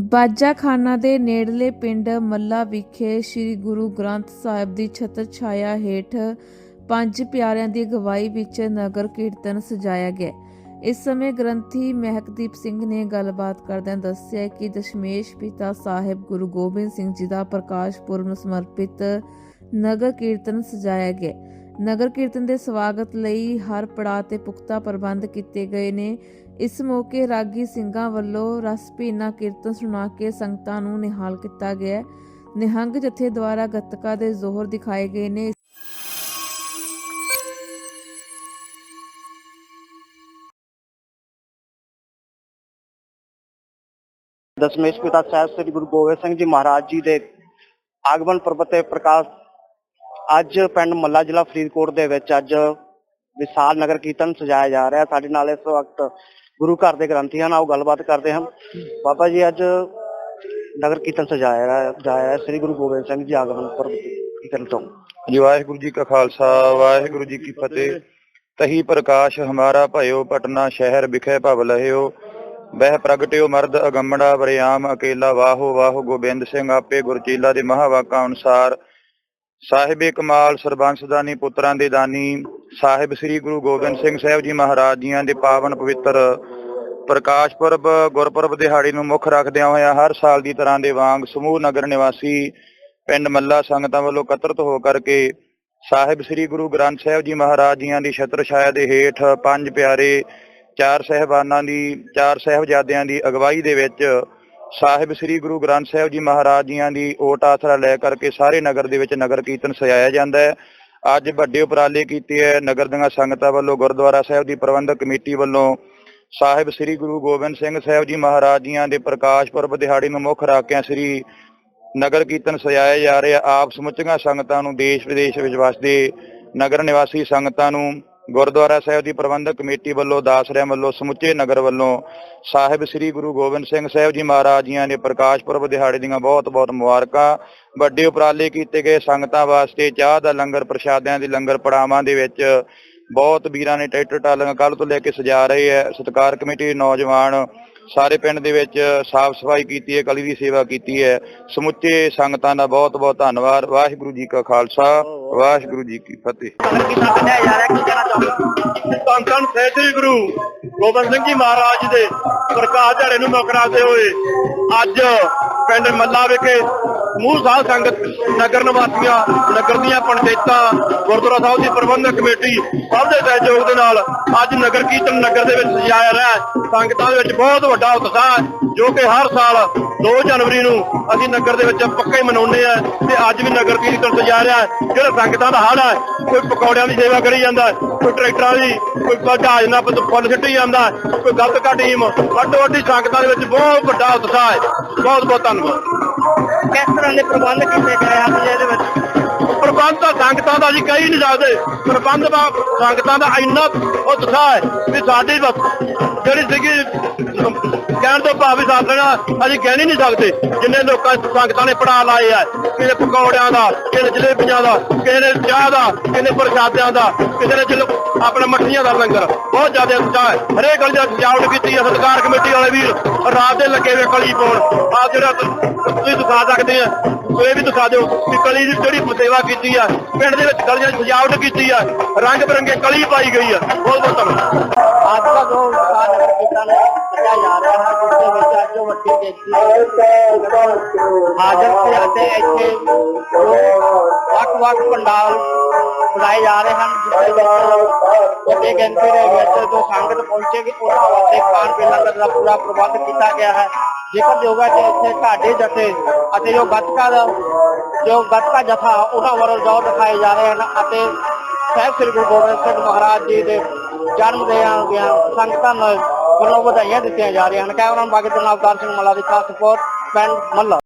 ਬਾਜਾਖਾਨਾ ਦੇ ਨੇੜਲੇ ਪਿੰਡ ਮੱਲਾ ਵਿਖੇ ਸ੍ਰੀ ਗੁਰੂ ਗ੍ਰੰਥ ਸਾਹਿਬ ਦੀ ਛਤਰ ਛਾਇਆ ਹੇਠ ਪੰਜ ਪਿਆਰਿਆਂ ਦੀ ਅਗਵਾਈ ਵਿੱਚ ਨਗਰ ਕੀਰਤਨ ਸਜਾਇਆ ਗਿਆ। ਇਸ ਸਮੇਂ ਗ੍ਰੰਥੀ ਮਹਿਕਦੀਪ ਸਿੰਘ ਨੇ ਗੱਲਬਾਤ ਕਰਦਿਆਂ ਦੱਸਿਆ ਕਿ ਦਸ਼ਮੇਸ਼ ਪਿਤਾ ਸਾਹਿਬ ਗੁਰੂ ਗੋਬਿੰਦ ਸਿੰਘ ਜੀ ਦਾ ਪ੍ਰਕਾਸ਼ ਪੁਰਬ ਨੂੰ ਸਮਰਪਿਤ ਨਗਰ ਕੀਰਤਨ ਸਜਾਇਆ ਗਿਆ। ਨਗਰ ਕੀਰਤਨ ਦੇ ਸਵਾਗਤ ਲਈ ਹਰ ਪੜਾਅ ਤੇ ਪੁਖਤਾ ਪ੍ਰਬੰਧ ਕੀਤੇ ਗਏ ਨੇ। ਇਸ ਮੌਕੇ ਰਾਗੀ ਸਿੰਘਾਂ ਵੱਲੋਂ ਰਸ ਭੀਨਾ ਕੀਰਤਨ ਸੁਣਾ ਕੇ ਸੰਗਤਾਂ ਨੂੰ ਨਿਹਾਲ ਕੀਤਾ ਗਿਆ ਨਿਹੰਗ ਜਥੇ ਦੁਆਰਾ ਗੱਤਕਾ ਦੇ ਜ਼ੋਹਰ ਦਿਖਾਏ ਗਏ ਨੇ। ਦਸਮੇਸ਼ ਪਿਤਾ ਸਾਹਿਬ ਸ੍ਰੀ ਗੁਰੂ ਗੋਬਿੰਦ ਸਿੰਘ ਜੀ ਮਹਾਰਾਜ ਜੀ ਦੇ ਆਗਮਨ ਪੁਰਬ ਤੇ ਪ੍ਰਕਾਸ਼ ਅੱਜ ਪਿੰਡ ਮੱਲਾ ਜ਼ਿਲ੍ਹਾ ਫਰੀਦਕੋਟ ਦੇ ਵਿੱਚ ਅੱਜ ਵਿਸ਼ਾਲ ਨਗਰ ਕੀਰਤਨ ਸਜਾਇਆ ਜਾ ਰਿਹਾ। ਸਾਡੇ ਨਾਲ ਇਸ ਵਕਤ ਗੁਰੂ ਘਰ ਦੇ ਗ੍ਰੰਥੀ ਹਨ ਆਓ ਗੱਲਬਾਤ ਕਰਦੇ ਹਾਂ ਬਾਬਾ ਜੀ, ਅੱਜ ਨਗਰ ਕੀਰਤਨ ਸਜਾਇਆ ਜਾਇਆ ਹੈ। ਸ੍ਰੀ ਗੁਰੂ ਗੋਬਿੰਦ ਸਿੰਘ ਜੀ ਆਗਮਨ ਪੁਰਬ ਕੀਰਤਨ ਤੋਂ। ਜੀ, ਵਾਹਿਗੁਰੂ ਜੀ ਕਾ ਖਾਲਸਾ, ਵਾਹਿਗੁਰੂ ਜੀ ਕੀ ਫਤਿਹ। ਤਹੀ ਪ੍ਰਕਾਸ਼ ਹਮਾਰਾ ਭਇਓ, ਪਟਨਾ ਸ਼ਹਿਰ ਵਿਖੇ ਭਵ ਲਹਿਓ। ਬਹਿ ਪ੍ਰਗਟਿਓ ਮਰਦ ਅਗੰਮੜਾ ਬਰਿਆਮ ਅਕੇਲਾ। ਵਾਹੋ ਵਾਹੋ ਗੋਬਿੰਦ ਸਿੰਘ ਆਪੇ ਗੁਰਚੀਲਾ ਦੇ ਮਹਾਵਾਕਾਂ ਅਨੁਸਾਰ ਸਾਹਿਬੇ ਕਮਾਲ ਸਰਬੰਸ ਦਾਨੀ ਪੁੱਤਰਾਂ ਦੇ ਦਾਨੀ ਸਾਹਿਬ ਸ੍ਰੀ ਗੁਰੂ ਗੋਬਿੰਦ ਸਿੰਘ ਸਾਹਿਬ ਜੀ ਮਹਾਰਾਜ ਜੀਆਂ ਦੇ ਪਾਵਨ ਪਵਿੱਤਰ ਪ੍ਰਕਾਸ਼ ਪੁਰਬ, ਗੁਰਪੁਰਬ ਦਿਹਾੜੀ ਨੂੰ ਮੁੱਖ ਰੱਖਦਿਆਂ ਹੋਇਆ ਹਰ ਸਾਲ ਦੀ ਤਰ੍ਹਾਂ ਦੇ ਵਾਂਗ ਸਮੂਹ ਨਗਰ ਨਿਵਾਸੀ ਪਿੰਡ ਮੱਲਾ ਸੰਗਤਾਂ ਵੱਲੋਂ ਇਕੱਤਰਤ ਹੋ ਕਰਕੇ ਸਾਹਿਬ ਸ੍ਰੀ ਗੁਰੂ ਗ੍ਰੰਥ ਸਾਹਿਬ ਜੀ ਮਹਾਰਾਜ ਜੀਆਂ ਦੀ ਛਤਰ ਛਾਇਆ ਦੇ ਹੇਠ ਪੰਜ ਪਿਆਰੇ ਚਾਰ ਸਹਿਬਾਨਾਂ ਦੀ, ਚਾਰ ਸਹਿਬਜ਼ਾਦਿਆਂ ਦੀ ਅਗਵਾਈ ਦੇ ਵਿੱਚ ਸਾਹਿਬ ਸ੍ਰੀ ਗੁਰੂ ਗ੍ਰੰਥ ਸਾਹਿਬ ਜੀ ਮਹਾਰਾਜ ਜੀਆਂ ਦੀ ਓਟ ਆਸਰਾ ਲੈ ਕਰਕੇ ਸਾਰੇ ਨਗਰ ਦੇ ਵਿੱਚ ਨਗਰ ਕੀਰਤਨ ਸਜਾਇਆ ਜਾਂਦਾ ਹੈ। ਅੱਜ ਵੱਡੇ ਉਪਰਾਲੇ ਕੀਤੇ ਹੈ। ਨਗਰ ਦੀਆਂ ਸੰਗਤਾਂ ਵੱਲੋਂ ਗੁਰਦੁਆਰਾ ਸਾਹਿਬ ਦੀ ਪ੍ਰਬੰਧਕ ਕਮੇਟੀ ਵੱਲੋਂ ਸਾਹਿਬ ਸ੍ਰੀ ਗੁਰੂ ਗੋਬਿੰਦ ਸਿੰਘ ਸਾਹਿਬ ਜੀ ਮਹਾਰਾਜ ਜੀਆਂ ਦੇ ਪ੍ਰਕਾਸ਼ ਪੁਰਬ ਦਿਹਾੜੀ ਨੂੰ ਮੁੱਖ ਰੱਖ ਸ੍ਰੀ ਨਗਰ ਕੀਰਤਨ ਸਜਾਇਆ ਜਾ ਰਿਹਾ। ਆਪ ਸਮੁੱਚੀਆਂ ਸੰਗਤਾਂ ਨੂੰ ਦੇਸ਼ ਵਿਦੇਸ਼ ਵਿੱਚ ਵਸਦੇ ਨਗਰ ਨਿਵਾਸੀ ਸੰਗਤਾਂ ਨੂੰ ਗੁਰਦੁਆਰਾ ਸਾਹਿਬ ਦੀ ਪ੍ਰਬੰਧਕ ਕਮੇਟੀ ਵੱਲੋਂ, ਦਾਸਰਿਆਂ ਵੱਲੋਂ, ਸਮੁੱਚੇ ਨਗਰ ਵੱਲੋਂ ਸਾਹਿਬ ਸ੍ਰੀ ਗੁਰੂ ਗੋਬਿੰਦ ਸਿੰਘ ਸਾਹਿਬ ਜੀ ਮਹਾਰਾਜ ਜੀਆਂ ਦੇ ਪ੍ਰਕਾਸ਼ ਪੁਰਬ ਦਿਹਾੜੇ ਦੀਆਂ ਬਹੁਤ-ਬਹੁਤ ਮੁਬਾਰਕਾਂ। ਵੱਡੇ ਉਪਰਾਲੇ ਕੀਤੇ ਗਏ ਸੰਗਤਾਂ ਵਾਸਤੇ, ਚਾਹ ਦਾ ਲੰਗਰ, ਪ੍ਰਸ਼ਾਦਿਆਂ ਦੇ ਲੰਗਰ, ਪੜਾਵਾਂ ਦੇ ਵਿੱਚ ਬਹੁਤ ਵੀਰਾਂ ਨੇ ਟਰੈਕਟਰ ਟਾਲੀਆਂ ਕੱਲ ਤੋਂ ਲੈ ਕੇ ਸਜਾ ਰਹੇ ਹੈ। ਸਤਕਾਰ ਕਮੇਟੀ ਨੌਜਵਾਨ ਸਾਰੇ ਪਿੰਡ ਦੇ ਵਿੱਚ ਸਾਫ਼ ਸਫ਼ਾਈ ਕੀਤੀ ਹੈ, ਕਲੀ ਦੀ ਸੇਵਾ ਕੀਤੀ ਹੈ। ਸਮੁੱਚੇ ਸੰਗਤਾਂ ਦਾ ਬਹੁਤ ਬਹੁਤ ਧੰਨਵਾਦ। ਵਾਹਿਗੁਰੂ ਜੀ ਕਾ ਖਾਲਸਾ, ਵਾਹਿਗੁਰੂ ਜੀ ਕੀ ਫਤਿਹ। ਨਗਰ ਸ੍ਰੀ ਗੁਰੂ ਗੋਬਿੰਦ ਸਿੰਘ ਜੀ ਮਹਾਰਾਜ ਦੇ ਪ੍ਰਕਾਸ਼ ਧੜੇ ਨੂੰ ਮੁੱਖ ਹੋਏ ਅੱਜ ਪਿੰਡ ਮੱਲਾ ਵਿਖੇ ਸਮੂਹ ਸਾਧ ਸੰਗਤ ਨਗਰ ਨਿਵਾਸੀਆਂ, ਨਗਰ ਦੀਆਂ ਪੰਚਾਇਤਾਂ, ਗੁਰਦੁਆਰਾ ਸਾਹਿਬ ਦੀ ਪ੍ਰਬੰਧਕ ਕਮੇਟੀ ਸਭ ਦੇ ਸਹਿਯੋਗ ਦੇ ਨਾਲ ਅੱਜ ਨਗਰ ਕੀਰਤਨ ਨਗਰ ਦੇ ਵਿੱਚ ਸਜਾਇਆ ਰਿਹਾ ਸੰਗਤਾਂ ਦੇ ਵਿੱਚ ਬਹੁਤ ਵੱਡਾ ਉਤਸ਼ਾਹ ਹੈ, ਜੋ ਕਿ ਹਰ ਸਾਲ 2 ਜਨਵਰੀ ਨੂੰ ਅਸੀਂ ਨਗਰ ਦੇ ਵਿੱਚ ਪੱਕੇ ਮਨਾਉਂਦੇ ਆ ਤੇ ਅੱਜ ਵੀ ਨਗਰ ਕੀਰਤਨ ਸਜਾ ਰਿਹਾ ਜਿਹੜਾ ਸੰਗਤਾਂ ਦਾ ਹੜ ਹੈ, ਕੋਈ ਪਕੌੜਿਆਂ ਦੀ ਸੇਵਾ ਕਰੀ ਜਾਂਦਾ ਕੋਈ ਟਰੈਕਟਰਾਂ ਦੀ, ਕੋਈ ਜਹਾਜ਼ ਨਾਲ ਪ- ਫੁੱਲ ਸਿੱਟੀ ਜਾਂਦਾ ਕੋਈ ਗਲਤ ਟੀਮ ਵੱਡੋ ਵੱਡੀ ਸੰਗਤਾਂ ਦੇ ਵਿੱਚ ਬਹੁਤ ਵੱਡਾ ਉਤਸ਼ਾਹ ਹੈ। ਬਹੁਤ ਬਹੁਤ ਧੰਨਵਾਦ। ਕਿਸ ਤਰ੍ਹਾਂ ਦੇ ਪ੍ਰਬੰਧ ਕੀਤੇ ਗਏ ਹਨ ਇਹਦੇ ਵਿੱਚ? ਪ੍ਰਬੰਧ ਤਾਂ ਸੰਗਤਾਂ ਦਾ ਜੀ ਕਹੀ ਨਹੀਂ ਸਕਦੇ ਪ੍ਰਬੰਧ ਦਾ ਸੰਗਤਾਂ ਦਾ ਇੰਨਾ ਉਤਸ਼ਾਹ ਹੈ ਵੀ ਸਾਡੀ ਜਿਹੜੀ ਸੀਗੀ, ਕਹਿਣ ਤੋਂ ਭਾਵ ਵੀ ਅਸੀਂ ਕਹਿ ਨਹੀਂ ਸਕਦੇ। ਜਿੰਨੇ ਲੋਕਾਂ ਸੰਗਤਾਂ ਨੇ ਪੜਾ ਲਾਏ ਆ, ਕਿਸੇ ਪਕੌੜਿਆਂ ਦਾ, ਕਿਸੇ ਜਲੇਬੀਆਂ ਦਾ, ਕਿਸੇ ਨੇ ਚਾਹ ਦਾ, ਕਿਸੇ ਪ੍ਰਸ਼ਾਦਿਆਂ ਦਾ, ਕਿਸੇ ਨੇ ਚਲੋ ਆਪਣਾ ਮੱਠੀਆਂ ਦਾ ਲੰਗਰ। ਬਹੁਤ ਜ਼ਿਆਦਾ ਉਤਸ਼ਾਹ ਹੈ। ਹਰੇਕ ਗਲੀ ਦਾ ਸਜਾਵਟ ਕੀਤੀ ਹੈ ਸਤਿਕਾਰ ਕਮੇਟੀ ਵਾਲੇ ਵੀਰ ਰਾਤ ਦੇ ਲੱਗੇ ਹੋਏ ਕਲੀ ਪਾਉਣ। ਆ ਜਿਹੜਾ ਤੁਸੀਂ ਦਿਖਾ ਸਕਦੇ ਆ ਇਹ ਵੀ ਦਿਖਾ ਦਿਓ ਕਿ ਕਲੀ ਦੀ ਜਿਹੜੀ ਸੇਵਾ ਕੀਤੀ ਆ। ਪਿੰਡ ਦੇ ਵਿੱਚ ਗਲੀਆਂ ਸਜਾਵਟ ਕੀਤੀ ਆ। ਰੰਗ ਬਰੰਗੇ ਕਲੀ ਪਾਈ ਗਈ ਆ। ਬਹੁਤ ਬਹੁਤ ਧੰਨਵਾਦ। ਅੱਜ ਜੋ ਵਿਸ਼ਾਲ ਨਗਰ ਕੀਰਤਨ ਸਜਾਇਆ ਜਾ ਰਿਹਾ ਹੈ ਜਿਸ ਦੇ ਵਿੱਚ ਅੱਜ ਵੱਡੀ ਗਿਣਤੀ ਹਾਜ਼ਰ ਤੇ ਅਤੇ ਇੱਥੇ ਵੱਖ-ਵੱਖ ਪੰਡਾਲ ਬਣਾਏ ਜਾ ਰਹੇ ਹਨ, ਜਿਸ ਦੇ ਵਿੱਚ ਵੱਡੀ ਗਿਣਤੀ ਦੇ ਵਿੱਚ ਜੋ ਸੰਗਤ ਪਹੁੰਚੇਗੀ, ਉਹਨਾਂ ਵਾਸਤੇ ਖਾਣ ਪੀਣ ਲੰਗਰ ਦਾ ਪੂਰਾ ਪ੍ਰਬੰਧ ਕੀਤਾ ਗਿਆ ਹੈ। ਜ਼ਿਕਰਯੋਗ ਹੈ ਤੇ ਇੱਥੇ ਢਾਡੇ ਜਥੇ ਅਤੇ ਜੋ ਗੱਤਕਾ ਦਾ, ਜੋ ਗੱਤਕਾ ਜਥਾ, ਉਹਨਾਂ ਵੱਲੋਂ ਜੋਰ ਦਿਖਾਏ ਜਾ ਰਹੇ ਹਨ ਅਤੇ ਸਾਹਿਬ ਸ੍ਰੀ ਗੁਰੂ ਗੋਬਿੰਦ ਸਿੰਘ ਮਹਾਰਾਜ ਜੀ ਦੇ ਜਨਮ ਦੇ ਆਉਂਦਿਆਂ ਸੰਗਤਾਂ ਨੂੰ ਵੱਲੋਂ ਵਧਾਈਆਂ ਦਿੱਤੀਆਂ ਜਾ ਰਹੀਆਂ ਹਨ। ਕੈਮਰਾ ਬਾਗੀ ਦੇ ਨਾਲ ਅਵਤਾਰ ਸਿੰਘ ਮੱਲਾ ਦੀ ਖਾਸ ਰਿਪੋਰਟ, ਪਿੰਡ ਮੱਲਾ।